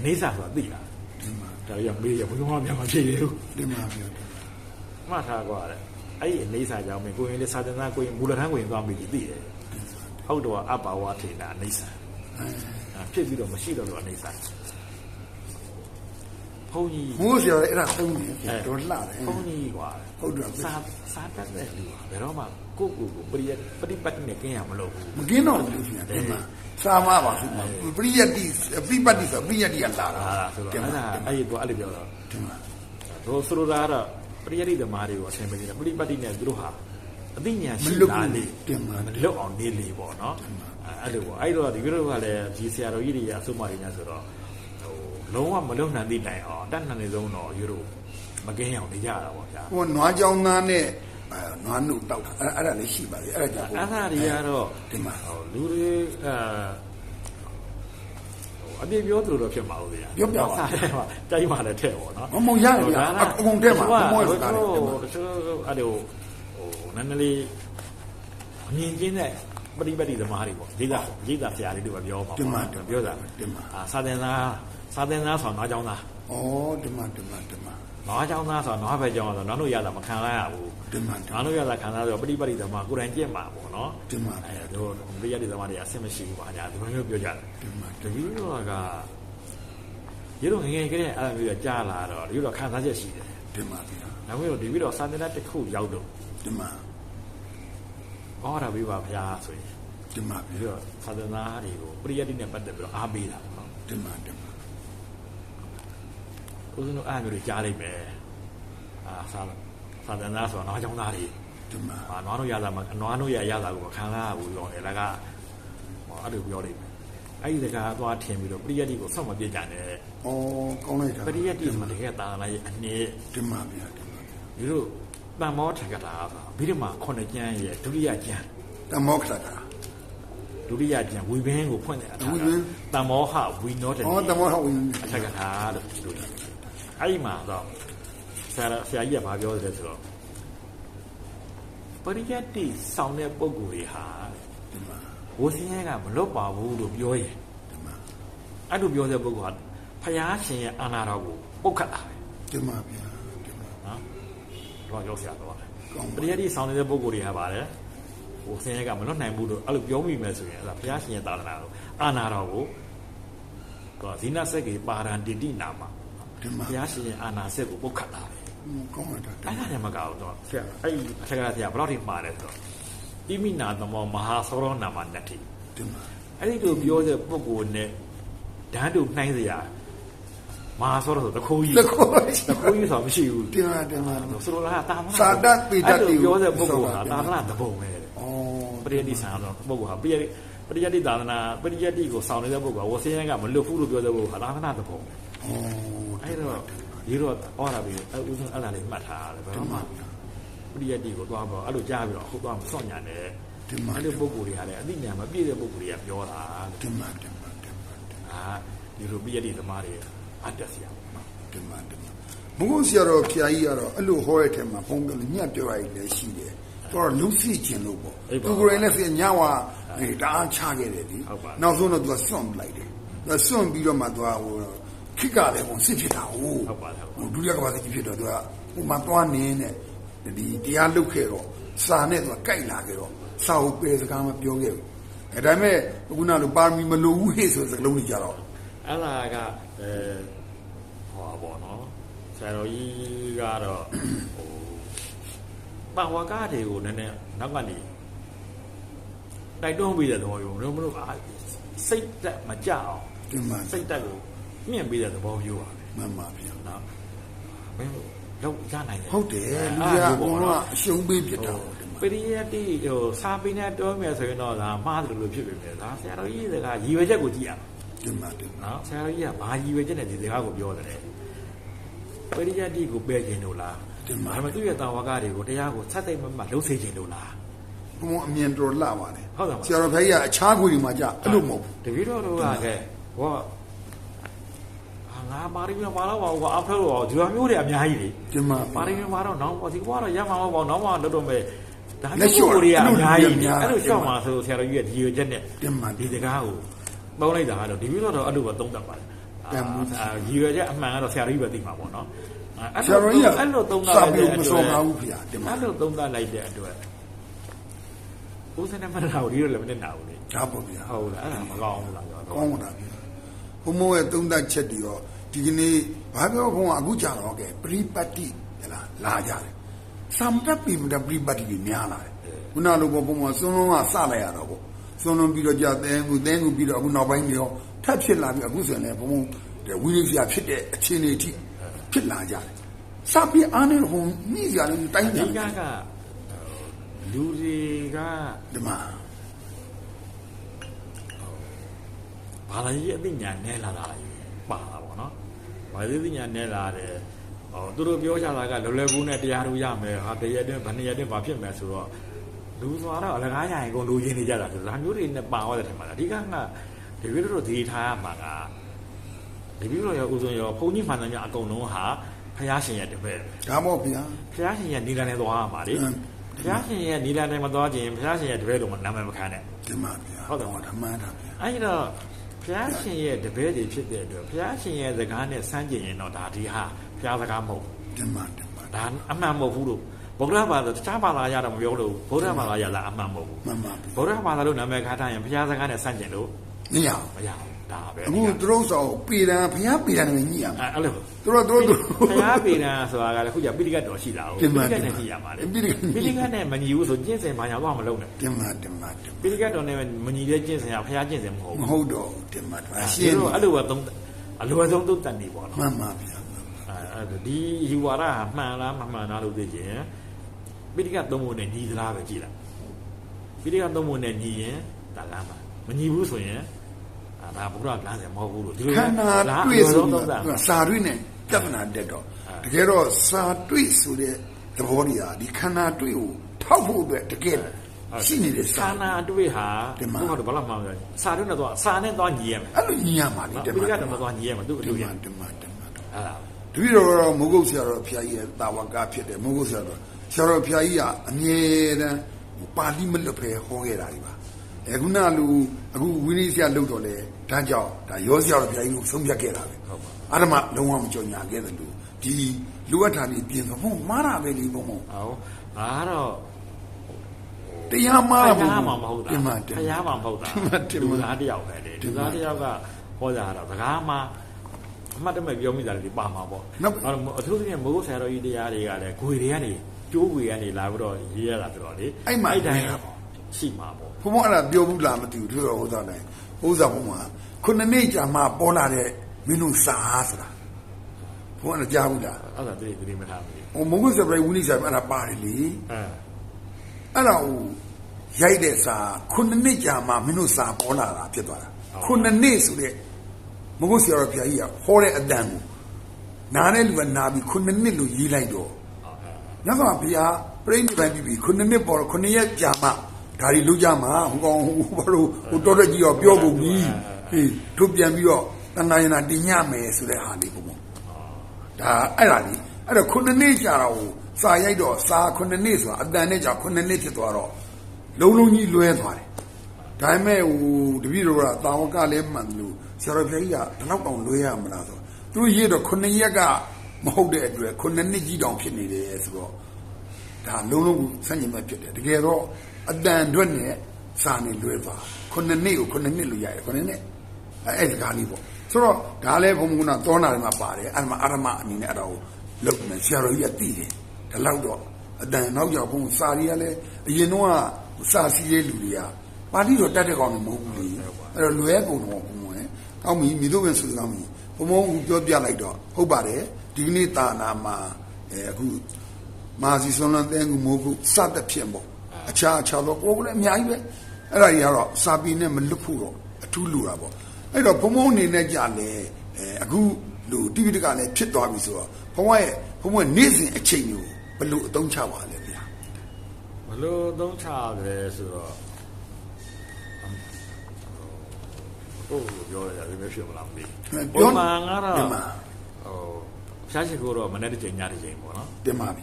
အနေဆာဆိုတာသိလားတင်ပါဒါရမေးရဘုရားများမဖြစ်သေးဘူးတင်ပါဗျာမှတ်ထားကွာတဲ့အဲ့ဒီအနေဆာကြောင့်မင်းကိုရင်လေးစာတင်သားကိုရင်မူလထမ်းကိုရင်သွားပြီးသိတယ်ဟုတ်တော့အပ္ပါဝထေနာအနေဆာအာဖြစ်ပြီးတော့မရှိတော့လို့အနေဆာ ဘုန်းကြီးမိုးစရာအဲ့ဒါသုံးနေဗျာတော်လှတယ်ဘုန်းကြီးကွာဟုတ်တယ်စာစာတတ်တဲ့လူကဘယ်တော့မှကိုယ့်ကိုယ်ကိုပရိယပฏิပတ်နဲ့ကင်းရမလို့ဘူးမကင်းတော့ဘူးဗျာတင်ပါစာမပါဘူးပရိယတိပြိပတ္တိဆိုပရိယတိကလာတာဟာလားဆိုတော့တင်အဲ့ပါဒါအဲ့ဒီတော့အဲ့လိုပြောတော့တင်ပါတို့ဆိုလိုတာကတော့ပရိယတိသမားတွေကိုအဆင်ပြေတယ်ပရိပတ်တိနဲ့သူတို့ဟာအသိဉာဏ်ရှိလာလေတင်ပါမလွတ်အောင်နေလေပေါ့နော်အဲ့လိုပေါ့အဲ့တော့ဒီလိုကလည်းဒီဆရာတော်ကြီးတွေအဆုမတွေများဆိုတော့ဟို လုံးဝမလွတ်နိုင်သည့်တိုင်အောင်တတ်နိုင်နေဆုံးတော့ယူတို့မကင်းအောင်နေကြတာပေါ့ဗျာဟိုနွားကြောင်းသားနဲ့အဲနွားနှုတ်တောက်တာအဲ့အဲ့ဒါလည်းရှိပါသေးအဲ့ဒါကြောင့်အဲ့ဒါတွေကတော့တင်ပါဟိုလူတွေအဲဟိုအပြည့်ပြောသူတို့တော့ဖြစ်မှာလို့ဗျာပြောပြပါစားတယ်ဟာတိုက်မှလည်းထဲ့ပေါ့နော်မမုံရတယ်ဗျာအကုန်ထဲမှာမမုံရဟိုတာတယ်တင်ပါတချို့အဲ့လိုဟိုနည်းနည်းလေးအမြင်ကျင်းတဲ့ ပฏิပတ်တိသမားတွေပေါ့ရိတ်တာရိတ်တာဆရာလေးတို့ပဲပြောပါ တင်ပါ ပြောတာ တင်ပါ အာစာသင်သားစာသင်သားဆိုတော့နွားကြောင်းသား ဩတင်ပါတင်ပါတင်ပါ နွားကြောင်းသားဆိုတော့နွားဘက်ကြောင်းဆိုတော့နွားတို့ရတာမခံလိုက်ရဘူး တင်ပါတင် နွားတို့ရတာခံစားဆိုတော့ပฏิပတ်တိသမားကိုယ်တိုင်ကြင့်မှာပေါ့နော် တင်ပါ အဲတို့ပฏิပတ်တိသမားတွေအဆင်မရှိဘူးပါညာဒီလိုမျိုးပြောကြတယ် တင်ပါ တပည့်တော်ကရေတော့ငယ်ငယ်ကလေးအဲ့လိုမျိုးကြားလာတော့ဒီလိုခံစားချက်ရှိတယ် တင်ပါဗျာ နောက်ပြီးတော့ဒီပြီးတော့စာသင်တတစ်ခုရောက်တော့ တင်ပါ ဩရပေးပါဗျာဆိုရင်တင်ပါဒီဗျာတော့သာသနာတွေကိုပရိယတ်တိနဲ့ပတ်သက်ပြီးတော့အားပေးတာပေါ့နော်တင်ပါတင်ပါဦးဇင်းတို့အားမျိုးတွေကြားလိုက်မယ်အာသာသာသနာဆိုတော့နွားချောင်းသားတွေတင်ပါဟာနွားတို့ရတာမနွားတို့ရရတာကိုမခံရဘူးရောလေလကဟောအဲ့လိုပြောလိုက်မယ်အဲ့ဒီတကားသွားထင်ပြီးတော့ပရိယတ်တိကိုစောင့်မပြစ်ကြနဲ့ဩကောင်းလိုက်တာပရိယတ်တိမှာတကယ်သာသနာရဲ့အနည်းတင်ပါဗျာတင်ပါဒီလို တန်မောထက်ကတာဆိုဘိဓမ္မာခုနှစ်ကျမ်းရဲ့ဒုတိယကျမ်းတမောခတာဒုတိယကျမ်းဝိဘင်းကိုဖွင့်တဲ့အထာဝိဘင်းတန်မောဟဝိနောတဩတိတမောဟဝင်အထက်ကထာလို့ပြောတယ်အဲ့ဒီမှာတော့ဆရာဆရာကြီးကဘာပြောတယ်ဆိုတော့ပရိယတ်တိဆောင်တဲ့ပုံကိုယ်တွေဟာတင်ပါဝစီရဲကမလွတ်ပါဘူးလို့ပြောရင်တင်ပါအဲ့လိုပြောတဲ့ပုံကဖယားရှင်ရဲ့အာနာတော်ကိုပုတ်ခတ်တာပဲတင်ပါဗျာတင်ပါ နော်တော့ကြောက်ဆရာတော့တယ်ကောင်းပပါရိယတ်တိဆောင်နေတဲ့ပုံကိုယ်တွေဟာပါတယ်ဟိုဆင်းရဲကမလွတ်နိုင်ဘူးလို့အဲ့လိုပြောမိမယ်ဆိုရင်အဲ့ဒါဘုရားရှင်ရဲ့သာသနာတော်အာနာတော်ကိုတော့ဇိနစက်ကေပါရန်တိတိနာမတင်ပါဘုရားရှင်ရဲ့အာနာစက်ကိုပုတ်ခတ်တာပဲကောင်းလိုက်တာအဲ့ဒါနဲ့မကောက်တော့ဆရာအဲ့ဒီအထက်ကဆရာဘယ်တော့ထိမှားလဲဆိုတော့တိမိနာသမောမဟာသောရောနာမနတ္တိတင်ပါအဲ့ဒီလိုပြောတဲ့ပုဂ္ဂိုလ်နဲ့ဓာတ်တူနှိုင်းစရာ မဟာသောရောဆိုတခိုးကြီးတခိုးတခိုးကြီးဆိုတာမရှိဘူးတင်ပါတင်ပါဆိုလိုတာတာမစာတတ်ပိတတ်တိအဲ့လိုပြောတဲ့ပုဂ္ဂိုလ်ဟာဆိုပါတာသနာတဘုံပဲတဲ့ဩပရိယတိဆံတော့ပုဂ္ဂိုလ်ဟာပရိယတိပရိယတိသာသနာပရိယတိကိုဆောင်နေတဲ့ပုဂ္ဂိုလ်ကဝဆင်းရဲကမလွတ်ဘူးလို့ပြောတဲ့ပုဂ္ဂိုလ်ဟာသာသနာတဘုံပဲဩအဲ့တော့ဒီတော့ဩရာပြီးအဲ့ဦးဆုံးအဲ့ဒါလေးမှတ်ထားရတယ်ဘယ်တော့မှပရိယတိကိုသွားတော့အဲ့လိုကြားပြီးတော့အခုသွားမစောင့်ညာနဲ့တင်ပါအဲ့လိုပုဂ္ဂိုလ်တွေကလည်းအသိဉာဏ်မပြည့်တဲ့ပုဂ္ဂိုလ်တွေကပြောတာတင်ပါတင်ပါတင်ပါအာဒီလိုပရိယတိသမားတွေ အတ္တဆရာပေါ့နော်တင်ပါတင်ပါမဟုတ်ဆရာတော်ဖျာကြီးကတော့အဲ့လိုဟောရတဲ့ထဲမှာဘုန်းကြီးလည်းညက်ပြောရည်လည်းရှိတယ်တော့လူစီခြင်းလို့ပေါ့သူကိုယ်တိုင်လည်းဆညဝအဲတအားချခဲ့တယ်ဒီနောက်ဆုံးတော့သူကစွန့်လိုက်တယ်သူစွန့်ပြီးတော့မှသူကဟိုခိကလည်းဟိုစစ်ဖြစ်တာဟိုဟုတ်ပါလားဟုတ်ပါဒုတိယကမ္ဘာစစ်ကြီးဖြစ်တော့သူကဟိုမှာသွားနေနဲ့ဒီတရားလုတ်ခဲ့တော့စာနဲ့သူကကြိုက်လာခဲ့တော့စာဟုတ်ပဲစကားမပြောခဲ့ဘူးအဲဒါပေမဲ့ခုနလိုပါရမီမလိုဘူးဟေ့ဆိုတဲ့စကားလုံးတွေကြတော့ အဲ့ဒါကအဲဟောပါတော့ဆရာတော်ကြီးကတော့ဟိုပါဝါကားတွေကိုနည်းနည်းနောက်ကနေတိုက်တွန်းပြီးတဲ့သဘောမျိုးမလို့မလို့အာစိတ်တက်မကြအောင်ဒီမှာစိတ်တက်ကိုမြင့်ပြီးတဲ့သဘောမျိုးပါပဲမှန်ပါဗျာနော်ဘယ်လိုလောက်ရနိုင်လဲဟုတ်တယ်လူတွေကအကုန်လုံးကအရှုံးပေးပြစ်တာပရိယတ်တိဟိုစာပေနဲ့တွဲမယ်ဆိုရင်တော့ဒါမှားတယ်လို့ဖြစ်ပေမဲ့ဒါဆရာတော်ကြီးကရည်ရွယ်ချက်ကိုကြည့်ရ အောင်ဒီမှာဒီမှာနော်ဆရာတော်ကြီးကဘာရည်ရွယ်ချက်နဲ့ဒီစကားကိုပြောတယ်ပရိယတ်တိကိုပယ်ခြင်းလို့လားဒီမှာဒါပေမဲ့သူ့ရဲ့တာဝကတွေကိုတရားကိုဆက်သိမ့်မမလှုပ်စေခြင်းလို့လားဘုံအမြင်တော်လှပါတယ်ဟုတ်တယ်မလားဆရာတော်ဘုရားအခြားခွေတွေမှာကြအဲ့လိုမဟုတ်ဘူးတပည့်တော်တို့ကကဲဟောအာငါပါရမီမလာပါဘူးကွာအဖေတော့ဒီလိုမျိုးတွေအများကြီးလေဒီမှာပါရမီမတော့နောက်ဒီကွာတော့ရမှာမဟုတ်ပါဘူးနောက်မှလွတ်တော့မယ်ဒါလက်လျှော့မျိုးတွေကအများကြီးအဲ့အဲ့လိုလိုလျှော့ရှော့မှာဆိုဆရာတော်ကြီးရဲ့ဒီရွယ်ချက်နဲ့ဒီမှာဒီစကားကို ပေါင်းလိုက်တာကတော့ဒီပြီးတော့အဲ့လိုပဲသုံးတတ်ပါတယ်အာတန်ဖိုးအာရည်ရွယ်ချက်အမှန်ကတော့ဆရာတော်ကြီးပဲသိမှာပေါ့နော်အဲ့ဆရာတော်ကြီးကအဲ့လိုသုံးသပ်စာလိုက်ပြီးတဲ့မအတွက်စော်ကားဘူးဖေတင်ပါအဲ့လိုသုံးသပ်လိုက်တဲ့အတွက်ဦးစနေမနာဘူးဒီလိုလည်းမနဲ့နာဘူးလေဒါပေါ့ဗျာဟုတ်လားအဲ့ဒါမကောင်းဘူးလားပြောကောင်းတာဗျာဘုံမောရဲ့သုံးသက်ချက်တွေရောဒီကနေ့ဘာပြောဘုံကအခုကြာတော့ကဲပရိပတ်တိဟဲ့လားလာကြတယ်စံတက်ပြီမတပရိပတ်တိတွေများလာတယ်ခုနလိုပေါ့ဘုံကစွန်းလုံးကစလိုက်ရတော့ပေါ့ စွန်းလုံးပြီးတော့ကြာသဲငူသဲငူပြီးတော့အခုနောက်ပိုင်းတွေရောထပ်ဖြစ်လာပြီးအခုဆိုရင်လည်းဘုံဘုံဝိနည်းစရာဖြစ်တဲ့အခြေအနေအထိဖြစ်လာကြတယ်စပြီးအားနေတော့ဟိုနှိစရာလည်းတိုင်းအဓိပြန်ကကလူတွေကဒီမှာဘာသာရေးအသိဉာဏ်နဲ့လာတာပါတာပေါ့နော်ဘာသာရေးအသိဉာဏ်နဲ့လာတယ်ဟောသူတို့ပြောကြတာကလောလောကူနဲ့တရားတို့ရမယ်ဟာတရက်တည်းဗနေရက်တည်းဘာဖြစ်မယ်ဆိုတော့ လူသွားတော့အလကားရရင်အကုန်လူရင်းနေကြတာဆိုဒါမျိုးတွေနဲ့ပါသွားတယ်ထင်ပါလားအဓိကကဒီလိုတို့ဒီထားရမှာကဒီလိုရောဥဆုံးရောဘုန်းကြီးမှန်တယ်များအကုန်လုံးဟာဖះရှင်ရဲ့တပည့်ပဲဒါပေါ့ဗျာဖះရှင်ရဲ့နီလာနဲ့သွားရမှာလေအင်းဖះရှင်ရဲ့နီလာနဲ့မသွားခြင်းဖះရှင်ရဲ့တပည့်လို့မနာမည်မခံနဲ့ဒီမှာဗျာဟုတ်တယ်ဓမ္မတာဗျာအဲ့တော့ဘုရားရှင်ရဲ့တပည့်တွေဖြစ်တဲ့အတွက်ဘုရားရှင်ရဲ့စကားနဲ့စမ်းကြင်ရင်တော့ဒါဒီဟာဘုရားစကားမဟုတ်ဘူးဒီမှာဒီမှာဒါအမှန်မဟုတ်ဘူးလို့ ဗုဒ္ဓဘာသာတခြားဘာသာရတော့မပြောလို့ဗုဒ္ဓဘာသာရတာအမှန်မဟုတ်ဘူးမှန်ပါဗျာဗုဒ္ဓဘာသာလို့နာမည်ခါထားရင်ဘုရားစကားနဲ့စမ်းကြင်လို့မရဘူးမရဘူးဒါပဲအခုသူတို့ဆိုပေတံဘုရားပေတံနဲ့ညှိရမှာအဲ့လိုသူတို့သူတို့ဘုရားပေနာဆိုတာကလည်းခုကျပိဋကတ်တော်ရှိတာဟုတ်တင်ပါကတ်နဲ့ကြည့်ရမှာလေပိဋကတ်ပိဋကတ်နဲ့မညီဘူးဆိုကျင့်စဉ်ဘာညာတော့မလုပ်နဲ့ဒီမှာဒီမှာဒီမှာပိဋကတ်တော်နဲ့မညီတဲ့ကျင့်စဉ်ကဘုရားကျင့်စဉ်မဟုတ်မဘူးဟုတ်တော့ဒီမှာဒါရှရှင်းင်းနေတော့အဲ့လိုပဲသုံးအလိုအဆုံးသုံးတန်နေပေါ့နော်မှန်ပါဗျာအဲဒီယူဝါဒဟာမှန်လားမမှန်လားလို့သိချင် ပိဋကတ်သုံးဖို့နဲ့ညီသလားပဲကြည့်လိုက်ပိဋကတ်သုံးဖို့နဲ့ညီရင်ဒါလမ်းပါမညီဘူးဆိုရင်အာဒါဘုရားလမ်းစဉ်မဟုတ်ဘူးလို့ဒီလိုခန္ဓာဒါတွေ့ဆိုသုံးတာတော့စာတွေ့နဲ့ပြဿနာတက်တော့တကယ်တော့စာတွေ့ဆိုတဲ့သဘောတရားဒီခန္ဓာတွေ့ကိုထောက်ဖို့အတွက်တကယ်ရှိနေတဲ့စာခန္ဓာအတွေ့ဟာဒီမှာဘုရားတော့ဘာလို့မှမပြောစာတွေ့နဲ့တော့စာနဲ့တော့ညီရမယ်အဲ့လိုညှိရမှာလေနော်ဒီပိဋမှာကတ်တော့မတော့ညီရမယ်သူ့အဒီတူရမှာဒီမှာဒီမှာအဲ့ဒါတပည့်တော်ကတော့မုဂုတ်ဆရာတော်ဘုရားကြီးရဲ့တာဝကဖြစ်တယ်မုဂုတ်ဆရာတော် ဆရာတော်ဘုရားကြီးကအမြဲတမ်းပါဠိမလွတ်ဖဲဟောခဲ့တာဒီပါအခုနလူအခုဝိနည်းဆရာလှုပ်တော့လေဒါကြောင့်ဒါရောဆရာတော်ဘုရားကြီးကိုဆုံးဖြတ်ခဲ့တာပဲအာရမလုံးဝမကြော်ညာခဲ့တယ်လို့ဒီလူအပ်တာနေပြင်ဆိုဟုတ်မှားတာပဲလေဘုံဘုံဟောဒါကတော့တရားမှားဘုတာရားမှမဟုတ်တာဒီမှာဘုရားမှမဟုတ်တာဒီမှာဒီလူမှာသားတယောက်ပဲလေလူသားတယောက်ကဟောကြတာစကားမှအမှတ်တမဲ့ပြောမိတာလေပါမှာပေါ့နော်အဲ့တော့အထူးသဖြင့်မိုးဆရာတော်ကြီးတရားတွေကလည်းဂွေတွေကနေ ကျိုးဂွေကနေလာပြီးတော့ရေးရတာဆိုတော့လေအဲ့မှာတိုင်းရေးတာပေါ့ရှိမှာပေါ့ဘုံဘုံအဲ့ဒါပြောဘူးလားမသိဘူးသူတော်ဟောတာတိုင်းဟိုးစားဘုံမှာခုနှစ်နှစ်ကြာမှပေါ်လာတဲ့မင်းတို့စာဆိုတာဘုံကလည်းကြားဘူးလားအဲ့ဒါတည်းတည်းမထားဘူးလေဟိုမုဂုစပရိဝိနိစာအဲ့ဒါပါတယ်လေအဲအဲ့ဒါဟိုရိုက်တဲ့စာခုနှစ်နှစ်ကြာမှမင်းတို့စာပေါ်လာတာဖြစ်သွားတာခုနှစ်နှစ်ဆိုတဲ့မုဂုဆရာတော်ဘုရားကြီးကဟောတဲ့အတန်ကိုနားတဲ့လူကနားပြီးခုနှစ်နှစ်လို့ရေးလိုက်တော့ ညသောဘုရားပြိဋိဘံပြီးပြီးခုနှစ်နှစ်ပေါ်တော့ခုနှစ်ရက်ကြာမှဒါတွေလုပ်ကြမှာဟိုကောင်ဟိုဘာလို့ဟိုတော်တော်ကြီးတော့ပြောကုန်ပြီဟေးတို့ပြန်ပြီးတော့တဏှာယနာတင်ညမယ်ဆိုတဲ့ဟာလေးပုံပုံဒါအဲ့ဒါလေအဲ့တော့ခုနှစ်နှစ်ကြာတော့ဟိုစာရိုက်တော့စာခုနှစ်နှစ်ဆိုတာအတန်နဲ့ကြာခုနှစ်နှစ်ဖြစ်သွားတော့လုံးလုံးကြီးလွဲသွားတယ်ဒါပေမဲ့ဟိုတပည့်တော်ကတာဝကလည်းမှန်တယ်လို့ဆရာတော်ဘုရားကြီးကဒီလောက်တောင်လွဲရမလားဆိုတော့သူတို့ရေးတော့ခုနှစ်ရက်က မဟုတ်တဲ့အတွက်ခုနှစ်နှစ်ကြီးတောင်ဖြစ်နေတယ်ဆိုတော့ဒါလုံးလုံးကိုဆန့်ကျင်ဘက်ဖြစ်တယ်တကယ်တော့အတန်အတွက်နဲ့စာနေလွဲသွားခုနှစ်နှစ်ကိုခုနှစ်နှစ်လို့ရတယ်ခုနှစ်နှစ်အဲအဲ့ဒီကားလေးပေါ့ဆိုတော့ဒါလည်းဘုံဘုံကသောနာတွေမှာပါတယ်အဲ့မှာအာရမအနေနဲ့အဲ့ဒါကိုလုပ်နေဆရာတော်ကြီးကသိတယ်ဒါလောက်တော့အတန်နောက်ကြောက်ဘုံစာရီကလည်းအရင်တော့ကစာစီရဲ့လူတွေကပါဠိတော်တတ်တဲ့ကောင်တွေမဟုတ်ဘူးလေအဲ့တော့လွယ်ကုန်တော့ဘုံဝင် ကောင်းပြီမိတို့ပဲဆိုကောင်းပြီဘုံဘုံကပြောပြလိုက်တော့ဟုတ်ပါတယ်ဒီကနေ့တာနာမှာအဲအခုမာစီဆွန်လန်တဲ့ကူမိုးခုစတဲ့ဖြစ်ပေါ့အခြားအခြားတော့ကိုယ်ကလည်းအများကြီးပဲအဲ့ဒါကြီးကတော့စာပီနဲ့မလွတ်ဖို့တော့အထူးလိုတာပေါ့အဲ့တော့ဘုံဘုံအနေနဲ့ကြာလေအဲအခုလူတိပိဋကလည်းဖြစ်သွားပြီဆိုတော့ဘုံဘရဲ့ဘုံဘနေ့စဉ်အချိန်ကိုဘယ်လိုအသုံးချပါလဲဗျာဘလို့သုံးချတယ်ဆိုတော့ ဟိုပြောရတယ်ဒီမျိုးဖြစ်မလားမသိဘူးပုံမှန်ကတော့ဒီမှာဟိုဖျားရှိခိုးတော့မနေ့တစ်ချိန်ညတစ်ချိန်ပေါ့နော်တင်ပါဗျာ